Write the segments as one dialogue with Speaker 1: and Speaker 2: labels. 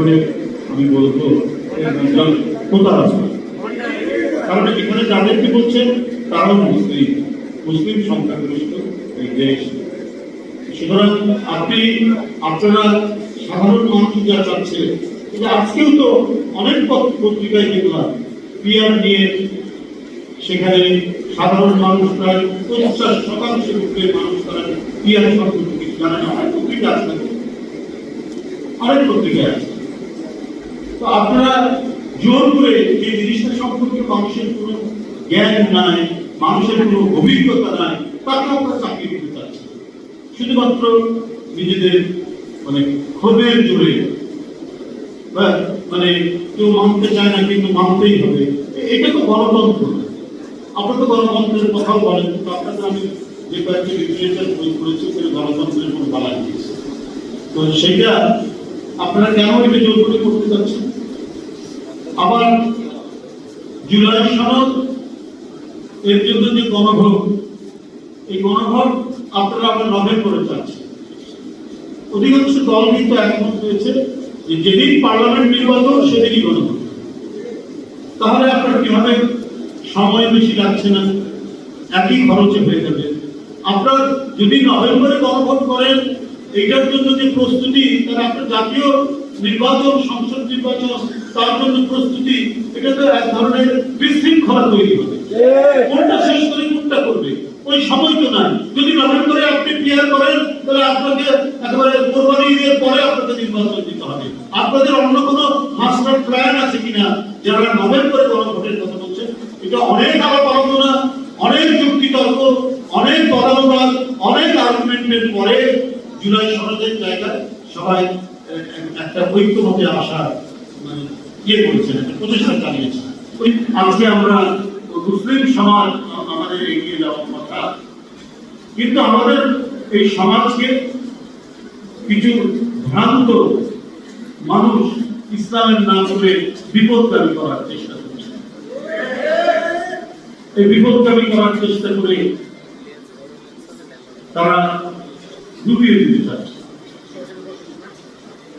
Speaker 1: ধরনের আমি বলব প্রতারণা কারণ এখানে যাদেরকে বলছেন, তারাও মুসলিম। মুসলিম সংখ্যাগরিষ্ঠ এই দেশ। সুতরাং আপনি, আপনারা সাধারণ মানুষ যা চাচ্ছে কিন্তু আজকেও তো অনেক পত্র- পত্রিকায় দেখলাম পিয়ার নিয়ে সেখানে সাধারণ মানুষ প্রায় পঞ্চাশ শতাংশ রূপে মানুষ তারা পিয়ার সম্পর্কে জানে না। অনেক পত্রিকা আছে। অনেক পত্রিকায় আছে। তো আপনারা জোর করে যে জিনিসটা সম্পর্কে মানুষের কোনো জ্ঞান নাই, মানুষের কোনো অভিজ্ঞতা নাই, তাকে আপনারা চাকরি দিতে চাচ্ছেন। শুধুমাত্র নিজেদের মানে ক্ষোভের জোরে। মানে কেউ মানতে চায় না, কিন্তু মানতেই হবে। এটা তো গণতন্ত্র। আপনারা তো গণতন্ত্রের কথাও বলেন, কিন্তু আপনাদের আমি যে কয়েকটি লিটারেচার বই করেছি সেটা গণতন্ত্রের কোনো বালা দিয়েছে। তো সেটা আপনারা কেন এটা জোর করে করতে চাচ্ছেন? আবার জুলাই সনদ, এর জন্য যে গণভোট, এই গণভোট আপনারা আবার নভেম্বরে চাচ্ছেন। অধিকাংশ দল কিন্তু একমত হয়েছে যে যেদিন পার্লামেন্ট নির্বাচন, সেদিনই গণভোট। তাহলে আপনার কীভাবে সময় বেশি লাগছে না একই খরচে হয়ে যাবে। আপনার যদি নভেম্বরে গণভোট করেন এইটার জন্য যে প্রস্তুতি তাহলে আপনার জাতীয় নির্বাচন সংসদ নির্বাচন তার জন্য প্রস্তুতি এটা তো এক ধরনের বিশৃঙ্খলা তৈরি হবে। কোনটা শেষ করে কোনটা করবে? ওই সময় তো নাই। যদি নভেম্বরে আপনি ক্লিয়ার করেন তাহলে আপনাকে একেবারে কোরবানি ঈদের পরে আপনাকে নির্বাচন দিতে হবে। আপনাদের অন্য কোনো মাস্টার প্ল্যান আছে কিনা যারা নভেম্বরে গণভোটের কথা বলছেন এটা অনেক আলাপ আলোচনা অনেক যুক্তি তর্ক অনেক তদানুবাদ অনেক আর্গুমেন্টের পরে জুলাই সনদের জায়গায় সবাই একটা ঐক্যমতে আসা মানে ইয়ে করেছেন, একটা প্রচেষ্টা চালিয়েছেন ওই আজকে আমরা মুসলিম সমাজ আমাদের এগিয়ে যাওয়ার কথা। কিন্তু আমাদের এই সমাজকে কিছু ভ্রান্ত মানুষ ইসলামের নাম করে বিপদগামী করার চেষ্টা করছে। এই বিপদগামী করার চেষ্টা করে তারা ডুবিয়ে দিতে চাচ্ছে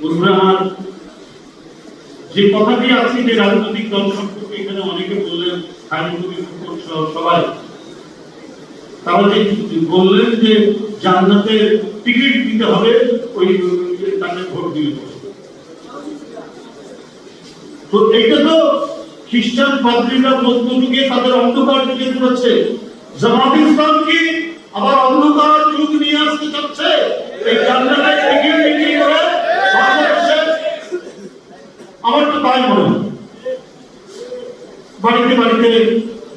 Speaker 1: বন্ধুরা, আমার যে কথাটি আছে যে রাজনৈতিক দল সম্পর্কে এখানে অনেকে বললেন সহ সবাই, তারা যে বললেন যে জান্নাতের টিকিট দিতে হবে, ওই তাকে ভোট পরে। তো এটা তো খ্রিস্টান পাদ্রীরা মধ্যযুগে তাদের অন্ধকার যুগে করেছে জামাত ইসলাম কি আবার অন্ধকার যুগ নিয়ে আসতে চাচ্ছে এই জান্নাতের টিকিট বিক্রি করে বাংলাদেশে আমার তো তাই মনে হয়। বাড়িতে বাড়িতে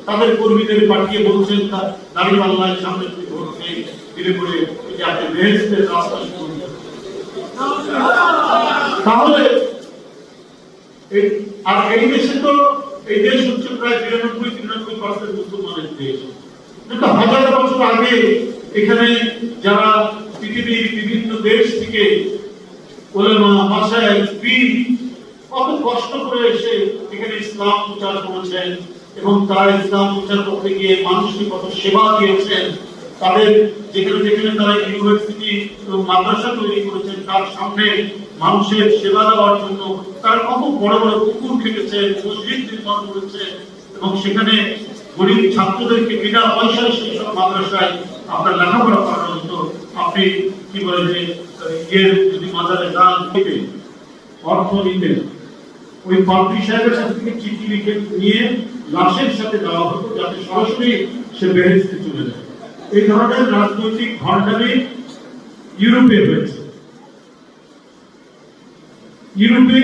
Speaker 1: তাদের কর্মীদের পাঠিয়ে বলছেন দাঁড়িয়ে পাল্লায় সামনে নেই। ধীরে করে এই যে বেহেস্তের রাস্তা তাহলে আর এই দেশে তো এই দেশ হচ্ছে প্রায় বিরানব্বই, তিরানব্বই পার্সেন্ট মুসলমানের দেশ। কিন্তু হাজার বছর আগে এখানে যারা পৃথিবীর বিভিন্ন দেশ থেকে কত কষ্ট করে এসে এখানে ইসলাম প্রচার করেছেন এবং তারা ইসলাম প্রচার করতে গিয়ে মানুষকে কত সেবা দিয়েছেন, তাদের যেখানে যেখানে তারা ইউনিভার্সিটি মাদ্রাসা তৈরি করেছেন, তার সামনে মানুষের সেবা দেওয়ার জন্য তারা কত বড় বড় পুকুর কেটেছে, মসজিদ নির্মাণ করেছে এবং সেখানে গরিব ছাত্রদেরকে বিনা পয়সায় সেই সব মাদ্রাসায় আপনার লেখাপড়া করানো হতো আপনি কি বলে যে ইয়ের যদি মাজারে দান দিবে অর্থ নিতেন ওই পাদ্রী সাহেবের কাছ থেকে চিঠি লিখে নিয়ে লাশের সাথে দেওয়া হতো যাতে সরাসরি সে বেহেস্তে চলে যায়। এই ধরনের রাজনৈতিক ভণ্ডামি ইউরোপে হয়েছে। ইউরোপে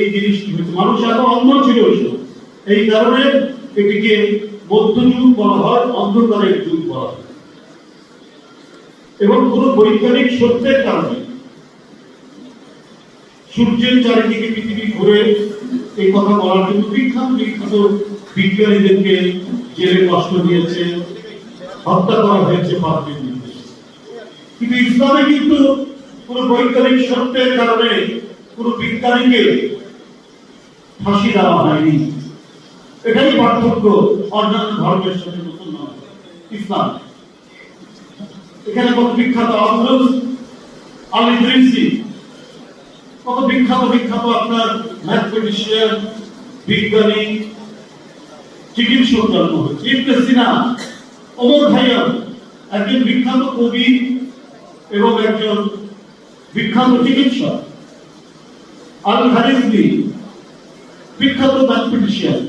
Speaker 1: এই জিনিসটি হয়েছে। মানুষ এত অন্ধ ছিল এই কারণে এটিকে মধ্যযুগ বলা হয় অন্ধকারের যুগ বলা হয় এবং কোন বৈজ্ঞানিক সত্যের কারণে সূর্যের চারিদিকে পৃথিবী ঘুরে এই কথা বলার জন্য বিখ্যাত বিখ্যাত বিজ্ঞানীদেরকে জেলে কষ্ট দিয়েছে, হত্যা করা হয়েছে কিন্তু ইসলামে কিন্তু কোন বৈজ্ঞানিক সত্যের কারণে কোন বিজ্ঞানীকে ফাঁসি দেওয়া হয়নি। এটাই পার্থক্য অন্যান্য ধর্মের সাথে মুসলমান। ইসলাম। এখানে কত বিখ্যাত আব্দুল আল ইদ্রিসি। কত বিখ্যাত বিখ্যাত আপনার ম্যাথমেটিশিয়ান, বিজ্ঞানী, চিকিৎসক জন্ম হয়েছে। ইবনে সিনা, ওমর খাইয়াম, একজন বিখ্যাত কবি এবং একজন বিখ্যাত চিকিৎসক। আল হারিসবি বিখ্যাত ম্যাথমেটিশিয়ান।